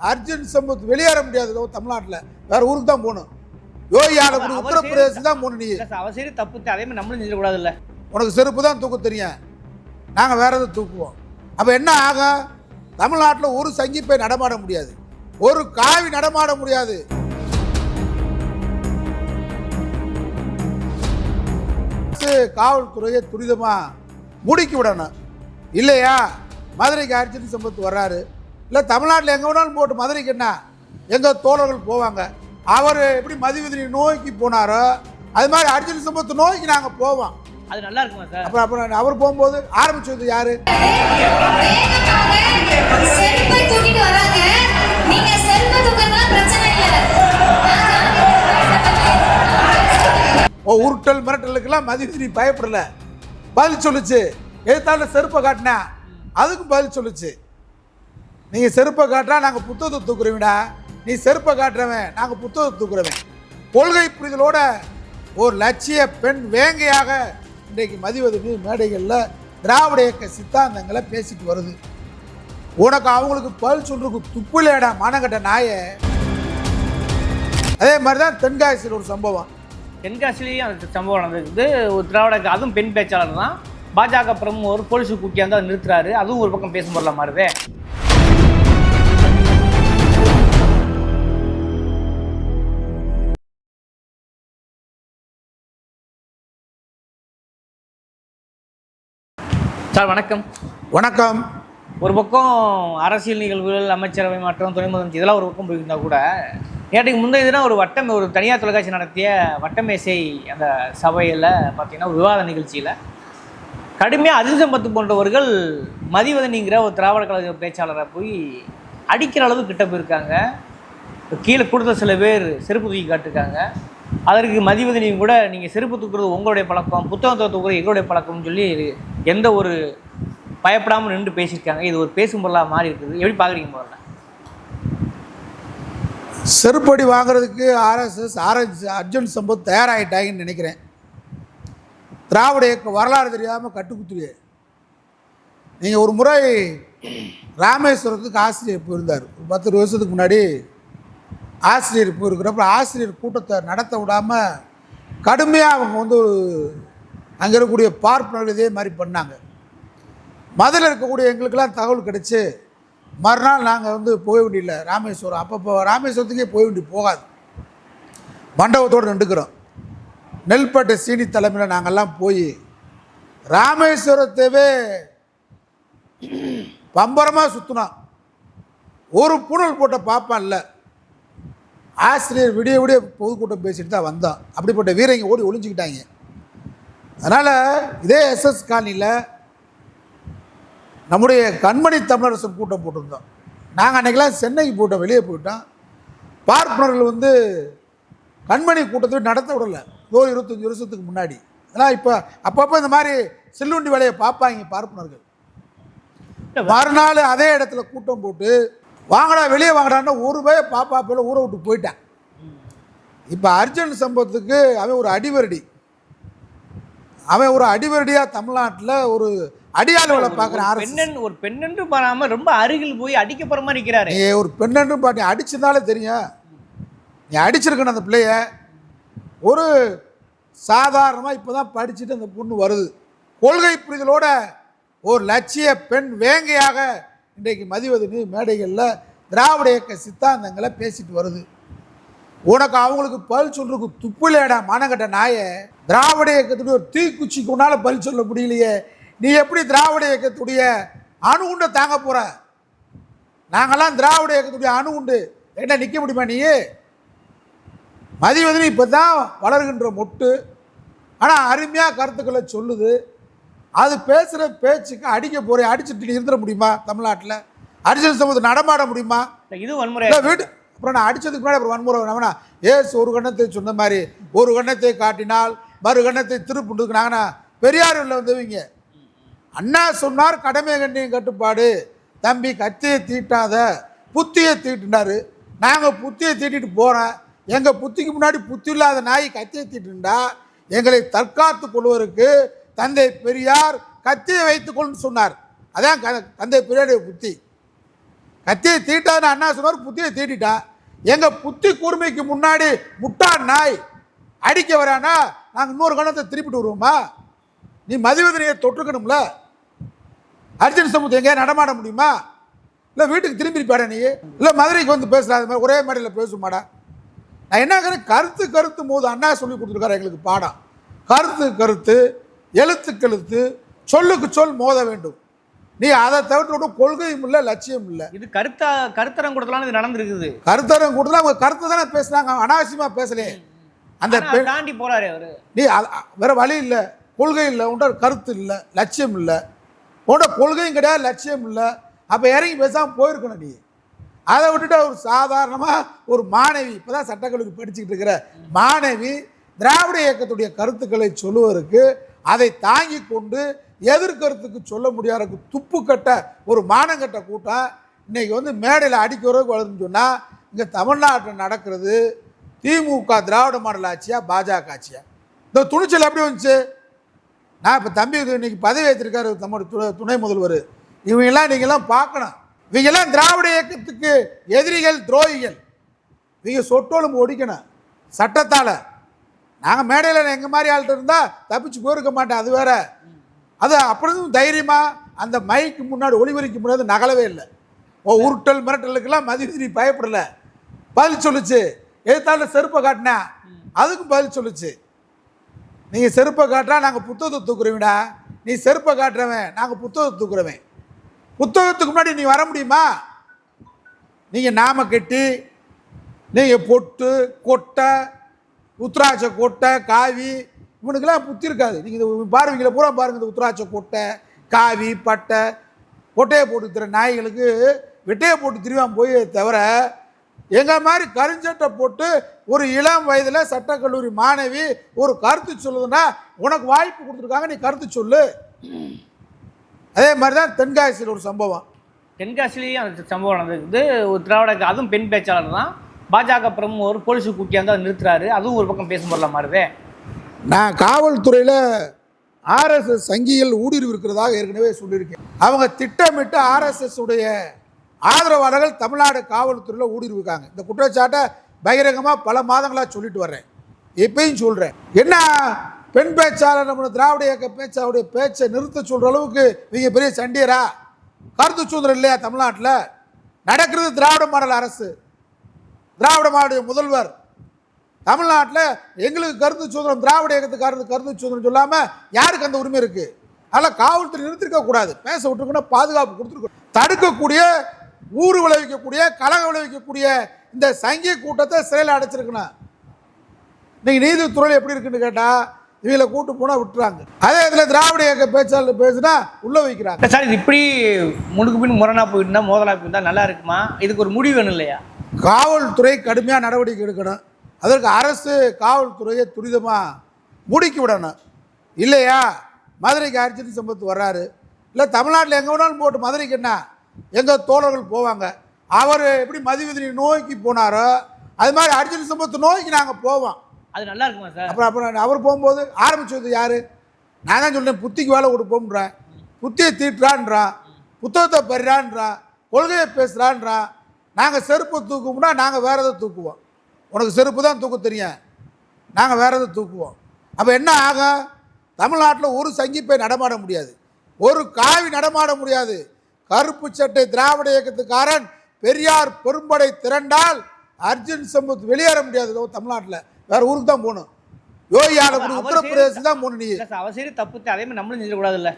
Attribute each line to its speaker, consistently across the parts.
Speaker 1: அர்ஜுன் சம்பத் வெளியேற முடியாது தமிழ்நாட்டில். வேற ஊருக்கு தான் போகணும். யோகி
Speaker 2: அவர்
Speaker 1: உத்தரப்பிரதேசம் தான் போகணும் நீ.
Speaker 2: அவசரி தப்பு. அதே மாதிரி நம்மளும் செஞ்சிடக்கூடாது இல்ல
Speaker 1: உனக்கு செருப்பு தான் தூக்க தெரியும். நாங்கள் வேற எதுவும் தூக்குவோம். அப்போ என்ன ஆகும் தமிழ்நாட்டில் ஒரு சங்கிப்பை நடமாட முடியாது. ஒரு காவி நடமாட முடியாது. காவல்துறையை துரிதமாக முடுக்கி விடணும். இல்லையா? மதுரைக்கு அர்ஜுன் சம்பத் வர்றாரு. இல்லை தமிழ்நாட்டில் எங்கே வேணாலும் போட்டு மதுரைக்கு என்ன? எங்கள் தோழர்கள் போவாங்க. அவர் எப்படி மதிவதனை நோக்கி போனாரோ அது மாதிரி அர்ஜுன் சம்பத் நோக்கி நாங்கள் போவோம்.
Speaker 2: அது நல்லா இருக்குமா சார்?
Speaker 1: அப்புறம் அப்புறம் அவர் போகும்போது ஆரம்பிச்சது யாரு? ஓ உருட்டல் மிரட்டலுக்கெல்லாம் மதிவதனி பயப்படல. பதில் சொல்லுச்சு. எதுத்தாண்ட செருப்பை காட்டினா அதுக்கும் பதில் சொல்லுச்சு. நீங்கள் செருப்பை காட்டினா நாங்கள் புத்தகத்தை தூக்குறவீடா நீ செருப்பை காட்டுறவன் நாங்கள் புத்தகத்தை தூக்குறவன். கொள்கை புரிதலோட ஒரு லட்சிய பெண் வேங்கையாக இன்றைக்கு மதிவதற்கு மேடைகளில் திராவிட இயக்க சித்தாந்தங்களை பேசிட்டு வருது. உனக்கு அவங்களுக்கு பல் சொல்றதுக்கு துப்புலேடா மானங்கட்ட நாயே. அதே மாதிரி தான் தென்காசியில் ஒரு சம்பவம்.
Speaker 2: தென்காசிலேயும் அந்த சம்பவம் நடந்திருக்குது. ஒரு திராவிட அதுவும் பெண் பேச்சாளர் தான் பாஜக பிரமுக ஒரு போலீஸுக்கு கூட்டி அதை நிறுத்துறாரு. அதுவும் ஒரு பக்கம் பேசும் பொருளா மாறுதே. சார் வணக்கம்.
Speaker 1: வணக்கம்.
Speaker 2: ஒரு பக்கம் அரசியல் நிகழ்வுகள் அமைச்சரவை மாற்றம் துணை முதலமைச்சர் இதெல்லாம் ஒரு பக்கம் போயிருந்தா கூட நேற்றுக்கு முந்தைய தினம் ஒரு வட்டம் ஒரு தனியார் தொலைக்காட்சி நடத்திய வட்டமேசை அந்த சபையில் பார்த்தீங்கன்னா ஒரு விவாத நிகழ்ச்சியில் கடுமையாக அதிர்சம்பத்து போன்றவர்கள் மதிவதனிங்கிற ஒரு திராவிட கழக பேச்சாளரை போய் அடிக்கிற அளவு கிட்ட போயிருக்காங்க. கீழே கொடுத்த சில பேர் செருப்பு தூக்கி காட்டிருக்காங்க. அதற்கு மதிவதனையும் கூட நீங்கள் செருப்பு தூக்குறது உங்களுடைய பழக்கம் புத்தகத்தை தூக்குறது எங்களுடைய பழக்கம்னு சொல்லி எந்த ஒரு பயப்படாமல் நின்று பேசியிருக்காங்க. இது ஒரு பேசும் பொருளாக மாறி இருக்குது. எப்படி பார்க்குறீங்க முதல்ல?
Speaker 1: செருப்படி வாங்குறதுக்கு ஆர்எஸ்எஸ் ஆர்எஸ் அர்ஜுன் சம்பத் தயாராகிட்டாங்கன்னு நினைக்கிறேன். திராவிட இயக்க வரலாறு தெரியாமல் கட்டுக்குத்துவே நீங்கள் ஒரு முறை ராமேஸ்வரத்துக்கு ஆசிரியர் போயிருந்தார். ஒரு பத்து வருஷத்துக்கு முன்னாடி ஆசிரியர் போயிருக்கிறப்ப ஆசிரியர் கூட்டத்தை நடத்த விடாமல் கடுமையாக அவங்க வந்து ஒரு அங்கே இருக்கக்கூடிய பார்ப்பனர்கள் இதே மாதிரி பண்ணாங்க. மதில் இருக்கக்கூடிய எங்களுக்கெல்லாம் தகவல் கிடச்சி மறுநாள் நாங்கள் வந்து போக வேண்டியில்ல. ராமேஸ்வரம். அப்பப்போ ராமேஸ்வரத்துக்கே போக வேண்டி போகாது. மண்டபத்தோடு நின்றுக்கிறோம். நெல்பட்டை சீனி தலைமையில் நாங்கள்லாம் போய் ராமேஸ்வரத்தவே பம்பரமாக சுற்றினோம் ஒரு புனல் போட்ட பாப்பான் இல்லை ஆசிரியர் விடிய விடிய பொதுக்கூட்டம் பேசிட்டு தான் வந்தோம் அப்படிப்பட்ட வீரங்க ஓடி ஒளிஞ்சுக்கிட்டாங்க. அதனால் இதே எஸ்எஸ் காலனியில் நம்முடைய கண்மணி தமிழரசன் கூட்டம் போட்டிருந்தோம். நாங்கள் அன்றைக்கெல்லாம் சென்னைக்கு போயிட்டோம் வெளியே போயிட்டோம். பார்ப்பனர்கள் வந்து கண்மணி கூட்டத்தை நடத்த விடல. ஓ இருபத்தஞ்சி வருஷத்துக்கு முன்னாடி. அதனால் இப்போ அப்பப்போ இந்த மாதிரி சில்லுண்டி வேலையை பார்ப்பாங்க பார்ப்பனர்கள். மறுநாள் அதே இடத்துல கூட்டம் போட்டு வாங்கடா வெளியே வாங்கடான்னா ஒரு பய பாப்பா போல ஊரை விட்டு போயிட்டான். இப்போ அர்ஜுன் சம்பவத்துக்கு அவன் ஒரு அடிவரடி. அவன் ஒரு அடிவரடியாக தமிழ்நாட்டில் ஒரு அடியாள் வேலை பார்க்குறான்
Speaker 2: பெண்ணன் ஒரு பெண்ணென்று பாராம ரொம்ப அருகில் போய் அடிக்க போற மாதிரி இருக்கிறாரு.
Speaker 1: நீ ஒரு பெண்ணென்று பாட்டி அடிச்சிருந்தாலே தெரியும். நீ அடிச்சிருக்கணும் அந்த பிள்ளைய. ஒரு சாதாரணமாக இப்போ தான் படிச்சுட்டு அந்த பொண்ணு வருது. கொள்கை புரிதலோட ஒரு லட்சிய பெண் வேங்கையாக இன்றைக்கு மதிவதனி மேடைகளில் திராவிட இயக்க சித்தாந்தங்களை பேசிட்டு வருது. உனக்கு அவங்களுக்கு பல் சொல்றதுக்கு துப்புலேடா மானங்கட்ட நாயே. திராவிட இயக்கத்துடைய ஒரு தீக்குச்சிக்கு உன்னால் பதில் சொல்ல முடியலையே. நீ எப்படி திராவிட இயக்கத்துடைய அணுகுண்டை தாங்க போற? நாங்கள்லாம் திராவிட இயக்கத்துடைய அணுகுண்டு என்ன நிற்க முடியுமா நீ மதிவதனி இப்போ தான் வளர்கின்ற மொட்டு. ஆனால் அருமையாக கருத்துக்களை சொல்லுது. அது பேசுகிற பேச்சுக்கு அடிக்க போகிறேன் அடிச்சுட்டு இருந்துட முடியுமா தமிழ்நாட்டில்? அர்ஜுன் சமூகத்தை நடமாட முடியுமா?
Speaker 2: இது வன்முறை
Speaker 1: வீட்டு அப்புறம் நான் அடிச்சதுக்கு முன்னாடி அப்புறம் வன்முறை வேணா ஏசு ஒரு கண்ணத்தை சொன்ன மாதிரி ஒரு கண்ணத்தை காட்டினால் மறு கண்ணத்தை திருப்புண்டுக்குனாங்கன்னா பெரியார் உள்ள வந்தவங்க அண்ணா சொன்னார் கடமை கண்ணியம் கட்டுப்பாடு. தம்பி கத்தியை தீட்டாத புத்தியை தீட்டுனாரு. நாங்கள் புத்தியை தீட்டிட்டு போகிறோம் எங்கள் புத்திக்கு முன்னாடி புத்தி இல்லாத நாய் கத்தியை தீட்டுண்டா. எங்களை தற்காத்து கொள்வதற்கு தந்தை பெரியார் கத்தியை வைத்துக்கொள்னு சொன்னார். அதான் க- தந்தை பெரியாருடைய புத்தி. கத்தியை தீட்டான்னு அண்ணா சொன்னார் புத்தியை தீட்டிட்டா. எங்கள் புத்தி கூர்மைக்கு முன்னாடி முட்டான் நாய் அடிக்க வரானா நாங்கள் இன்னொரு கணத்தை திருப்பிட்டு வருவோமா? நீ மதிவதனையை தொற்றுக்கணும்ல? அர்ஜுன் சமூகத்தை எங்கேயா நடமாட முடியுமா? இல்லை வீட்டுக்கு திரும்பி இருப்பாடா நீ? இல்லை மதுரைக்கு வந்து பேசுகிற அது மாதிரி ஒரே மேடையில் பேசுமாடா? நான் என்ன கருத்து கருத்து போது அண்ணா சொல்லி கொடுத்துருக்காரு எங்களுக்கு பாடம். கருத்து கருத்து எழுத்துக்கு எழுத்து சொல்லுக்கு சொல் மோத வேண்டும். நீ அதை தவிர்த்து கொள்கையும் இல்லை லட்சியம் இல்லை.
Speaker 2: இது கருத்தா கருத்தரங்கூடலாம் இது நடந்திருக்குது.
Speaker 1: கருத்தரம் கொடுத்தா அவங்க கருத்து தானே பேசுனாங்க அவங்க அனாவசியமா பேசலையே அந்த
Speaker 2: தாண்டி போறாரு அவரு.
Speaker 1: நீ வேற வழி இல்லை. கொள்கை இல்லை உன்ட கருத்து இல்லை லட்சியம் இல்லை. உன்ட கொள்கையும் கிடையாது லட்சியம் இல்லை. அப்போ இறங்கி பேசாமல் போயிருக்கணும் நீ. அதை விட்டுட்டு ஒரு சாதாரணமாக ஒரு மாணவி இப்போ தான் சட்டக்கல்லூரி படிச்சுக்கிட்டு இருக்கிற மாணவி திராவிட இயக்கத்துடைய கருத்துக்களை சொல்லுவதற்கு அதை தாங்கி கொண்டு எதிர்க்கறதுக்கு சொல்ல முடியாத துப்பு கட்ட ஒரு மானங்கட்ட கூட்டம் இன்றைக்கி வந்து மேடையில் அடிக்கிறதுக்கு வளர்ந்து சொன்னால் இங்கே தமிழ்நாட்டில் நடக்கிறது திமுக திராவிட மாடல் ஆட்சியா பாஜக ஆட்சியா? இந்த துணிச்சல் எப்படி வந்துச்சு? நான் இப்போ தம்பி இது இன்னைக்கு பதவி ஏற்றிருக்காரு நம்முடைய துணை முதல்வர். இவங்கெல்லாம் நீங்கள்லாம் பார்க்கணும். இவங்கெல்லாம் திராவிட இயக்கத்துக்கு எதிரிகள் துரோகிகள். இவங்க சொட்டோலும் ஒடிக்கணும் சட்டத்தால். நாங்கள் மேடையில் எங்கள் மாதிரி ஆள்கிட்ட இருந்தால் தப்பிச்சு போயிருக்க மாட்டேன் அது வேற. அது அப்படியும் தைரியமாக அந்த மைக்கு முன்னாடி ஒளிபரிக்கு முன்னாடி நகலவே இல்லை. ஓ உருட்டல் மிரட்டலுக்கெல்லாம் மதிவதினி பயப்படலை. பதில் சொல்லுச்சு. எதிர்த்தால செருப்பை காட்டினேன். அதுக்கும் பதில் சொல்லுச்சு. நீங்கள் செருப்பை காட்டுறா நாங்கள் புத்தகத்தை தூக்குறவீடா நீ செருப்பை காட்டுறவன் நாங்கள் புத்தகத்தை தூக்குறவன். புத்தகத்துக்கு முன்னாடி நீ வர முடியுமா? நீங்கள் நாம கட்டி நீங்கள் பொட்டு கொட்டை உத்ராட்ச கொட்டை காவி இவனுக்கெல்லாம் புத்தி இருக்காது. நீங்கள் இந்த பாருவீங்கள பூரா பாருங்க இந்த உத்ராட்ச கொட்டை காவி பட்டை கொட்டையை போட்டு திற நாய்களுக்கு வெட்டையை போட்டு திரிவான் போய் தவிர எங்கள் மாதிரி கருஞ்சட்டை போட்டு ஒரு இளம் வயதில் சட்டக்கல்லூரி மாணவி ஒரு கருத்து சொல்லுதுன்னா உனக்கு வாய்ப்பு கொடுத்துருக்காங்க நீ கருத்து சொல்லு. அதே மாதிரி தான் தென்காசியில் ஒரு சம்பவம்.
Speaker 2: தென்காசிலேயும் அந்த சம்பவம் நடந்தது ஒரு திராவிட அதுவும் பெண் பேச்சாளர் தான். பாஜக பிரமுகர் போலீஸு கூட்டியாந்து அதை நிறுத்துறாரு. அதுவும் ஒரு பக்கம் பேசும் பொருளா மாறுதே.
Speaker 1: நான் காவல்துறையில் ஆர்எஸ்எஸ் சங்கிகள் ஊடுருவி இருக்கிறதாக ஏற்கனவே சொல்லியிருக்கேன். அவங்க திட்டமிட்டு ஆர்எஸ்எஸ் உடைய ஆதரவாளர்கள் தமிழ்நாடு காவல்துறையில் ஊடுருவிருக்காங்க. இந்த குற்றச்சாட்டை பகிரங்கமாக பல மாதங்களாக சொல்லிட்டு வர்றேன். எப்பயும் சொல்கிறேன் என்ன பெண் பேச்சாளர் நம்ம திராவிட இயக்க பேச்சாவுடைய பேச்சை நிறுத்த சொல்கிற அளவுக்கு நீங்கள் பெரிய சண்டியரா? கருத்து சுதந்திரம் இல்லையா தமிழ்நாட்டில்? நடக்கிறது திராவிட மாடல் அரசு. திராவிட மாவட்ட முதல்வர் தமிழ்நாட்டில் எங்களுக்கு கருத்து சுதந்திரம் திராவிட இயக்கத்துக்கு கருத்து சுதந்திரம் சொல்லாமல் யாருக்கு அந்த உரிமை இருக்குது அதனால் காவல்துறை நிறுத்திருக்க கூடாது. பேச விட்டுருக்கணும் பாதுகாப்பு கொடுத்துருக்கணும். தடுக்கக்கூடிய ஊறு விளைவிக்கக்கூடிய கலகம் விளைவிக்கக்கூடிய இந்த சங்கிய கூட்டத்தை சிறையில் அடைச்சிருக்கணும். இன்னைக்கு நீதித்துறையில் எப்படி இருக்குன்னு கேட்டால் இவங்களை கூட்டு போனால் விட்டுறாங்க. அதே இதில் திராவிட இயக்க பேச்சாளர் பேசுனா உள்ளே வைக்கிறாங்க.
Speaker 2: சார் இது இப்படி முடுக்கு பின் முரணா போயிருந்தா மோதலா போயிருந்தா நல்லா இருக்குமா? இதுக்கு ஒரு முடிவு வேணும் இல்லையா?
Speaker 1: காவல்துறை கடுமையாக நடவடிக்கை எடுக்கணும். அதற்கு அரசு காவல்துறையை துரிதமாக முடுக்கி விடணும். இல்லையா? மதுரைக்கு அர்ஜுன் சம்பத் வர்றாரு. இல்லை தமிழ்நாட்டில் எங்கே வேணாலும் போட்டு மதுரைக்கு என்ன? எங்கள் தோழர்கள் போவாங்க. அவர் எப்படி மதிவதனை நோக்கி போனாரோ அது மாதிரி அர்ஜுன் சம்பத் நோக்கி நாங்கள் போவோம்.
Speaker 2: அது நல்லா இருக்குமா சார்?
Speaker 1: அப்புறம் அப்புறம் அவர் போகும்போது ஆரம்பிச்சது யார்? நான் தான் சொல்றேன் புத்திக்கு வேலை கொடுப்போம்ன்றேன் புத்தியை தீட்டுறான்றான் புத்தகத்தை பெறான்றான் கொள்கையை பேசுகிறான்றான் நாங்கள் செருப்பு தூக்குவோம்னா நாங்கள் வேற எதை தூக்குவோம். உனக்கு செருப்பு தான் தூக்க தெரியும். நாங்கள் வேற எதை தூக்குவோம். அப்போ என்ன ஆகும் தமிழ்நாட்டில் ஒரு சங்கிப்பை நடமாட முடியாது. ஒரு காவி நடமாட முடியாது. கருப்பு சட்டை திராவிட இயக்கத்துக்காரன் பெரியார் பெரும்படை திரண்டால் அர்ஜுன் சம்பத் வெளியேற முடியாது. தமிழ்நாட்டில். வேற ஊருக்கு தான் போகணும். யோகி ஆலக்குடி
Speaker 2: அவர்
Speaker 1: உத்தரப்பிரதேசம் தான் போகணும் நீ.
Speaker 2: அவசரி தப்பு அதே மாதிரி நம்மளும் செஞ்சிடக்கூடாது இல்ல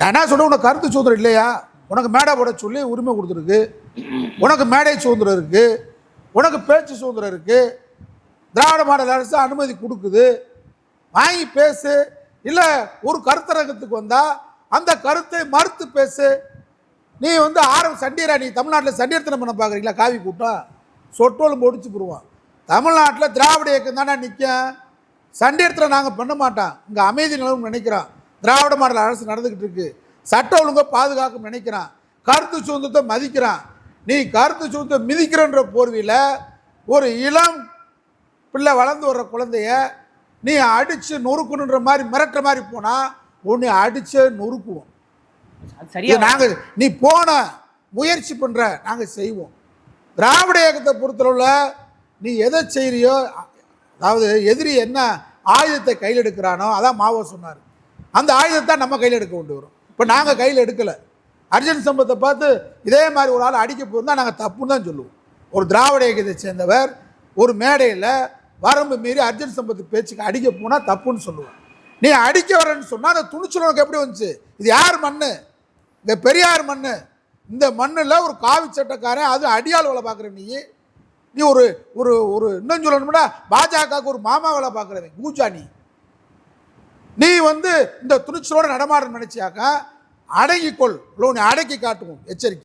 Speaker 1: நான் என்ன சொல்றேன்? உனக்கு கருத்து சுதந்திரம் இல்லையா? உனக்கு மேடை போட சொல்லி உரிமை கொடுத்துருக்கு. உனக்கு மேடை சுதந்திரம் இருக்கு. உனக்கு பேச்சு சுதந்திரம் இருக்கு. திராவிட மாடல் அரசு அனுமதி கொடுக்குது. வாங்கி பேசு. இல்லை ஒரு கருத்தரங்கத்துக்கு வந்தா அந்த கருத்தை மறுத்து பேசு. நீ வந்து ஆரம் சண்டீரா நீ தமிழ்நாட்டில் சண்டீர்த்தனம் பண்ண பார்க்குறீங்களா காவி கூட்டம் சொட்டோலும் முடிச்சு போடுவான். தமிழ்நாட்டில் திராவிட இயக்கம் தானே நிற்கும் சண்டீர்த்தனம் நாங்கள் பண்ண மாட்டோம். இங்கே அமைதி நிலவும் நினைக்கிறோம். திராவிட மாடல் அரசு நடந்துக்கிட்டு இருக்கு. சட்ட ஒழுங்கை பாதுகாக்கும் நினைக்கிறான். கருத்து சுதந்திரத்தை மதிக்கிறான். நீ கருத்து சுதந்திரத்தை மிதிக்கிறன்ற போர்வையில் ஒரு இளம் பிள்ளை வளர்ந்து வர்ற குழந்தைய நீ அடித்து நொறுக்கணுன்ற மாதிரி மிரட்டுற மாதிரி போனால் உன்னை அடிச்சே நொறுக்குவோம்.
Speaker 2: சரியா
Speaker 1: நாங்கள் நீ போன முயற்சி பண்ணுற நாங்கள் செய்வோம். திராவிட இயக்கத்தை பொறுத்தளவில் நீ எதை செய்கிறியோ அதாவது எதிரி என்ன ஆயுதத்தை கையில் எடுக்கிறானோ அதான் மாவோ சொன்னார். அந்த ஆயுதத்தை நம்ம கையில் எடுக்க கொண்டு வரும். இப்போ நாங்கள் கையில் எடுக்கலை. அர்ஜுன் சம்பத்தை பார்த்து இதே மாதிரி ஒரு ஆள் அடிக்க போயிருந்தால் நாங்கள் தப்புன்னு தான் சொல்லுவோம். ஒரு திராவிட இயக்கத்தை சேர்ந்தவர் ஒரு மேடையில் வரம்பு மீறி அர்ஜுன் சம்பத்து பேச்சுக்கு அடிக்க போனால் தப்புன்னு சொல்லுவோம். நீ அடிக்க வரேன்னு சொன்னால் அந்த துணிச்சல் உனக்கு எப்படி வந்துச்சு? இது யார் மண் இந்த பெரியார் மண் இந்த மண்ணில் ஒரு காவி சட்டக்காரன் அது அடியாள் வேலை பார்க்குற நீ. நீ ஒரு ஒரு ஒரு இன்னும் சொல்லணும்னா பாஜகவுக்கு ஒரு மாமா வேலை பார்க்குறவன் கூச்சா நீ. நீ வந்து இந்த துணிச்சலோடு நடமாட நினைச்சியாக்கா அடங்கிக்கொள். இல்லை உன்னை அடக்கி காட்டுவோம். எச்சரிக்கை.